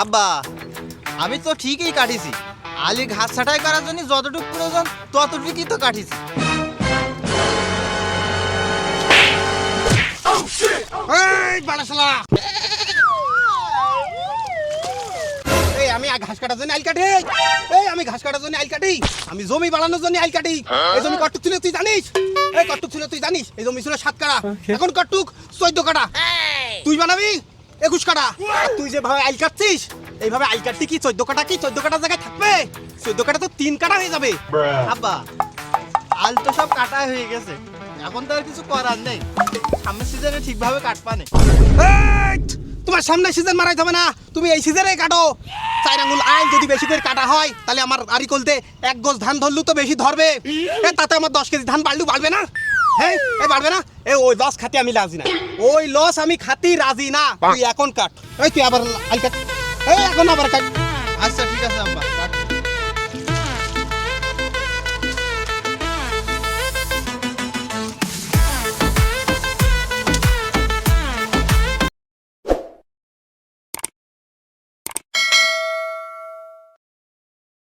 আব্বা আমি তো ঠিকই কাটিছি। আলি ঘাস ছাটাই করার জন্য যতটুকু প্রয়োজন ততটুকুই তো কাটিছি। এই আমি ঘাস কাটার জন্য আইল কাটি। এই আমি ঘাস কাটার জন্য আইল কাটি। আমি জমি বাড়ানোর জন্য আইল কাটি। এই জমি কটুক ছিল তুই জানিস? এই কটুক ছিল তুই জানিস? এই জমি ছিল সাত কাটা এখন কটুক চোদ্দ কাটা তুই বানাবি? একুশ কাটা। তুই যেভাবে আইল কাটছিস এইভাবে আইল কাটতে কি চোদ্দ কাটা কি? চোদ্দ কাটা জায়গায় থাকবে? চোদ্দ কাটা তো তিন কাটা হয়ে যাবে। আব্বা আল তো সব কাটা হয়ে গেছে। এখন তো আর কিছু করার নেই। সামনের সিজনে ঠিকভাবে কাটপানে এই, তোমার সামনে সিজন মারাই যাবে না। তুমি এই সিজনে কাটো। চার আঙ্গুল আইল যদি বেশি করে কাটা হয় তাহলে আমার আড়ি কলতে এক গোছ ধান ধরলু তো বেশি ধরবে। তাতে আমার দশ কেজি ধান বাড়লু বাড়বে না? হ্যাঁ এ বাড়বে না? এ ওই লস খাতে আমি রাজি না। ওই লস আমি খাতি রাজি না। তুই এখন কাট। এই তুই আবার এই এখন আবার কাট।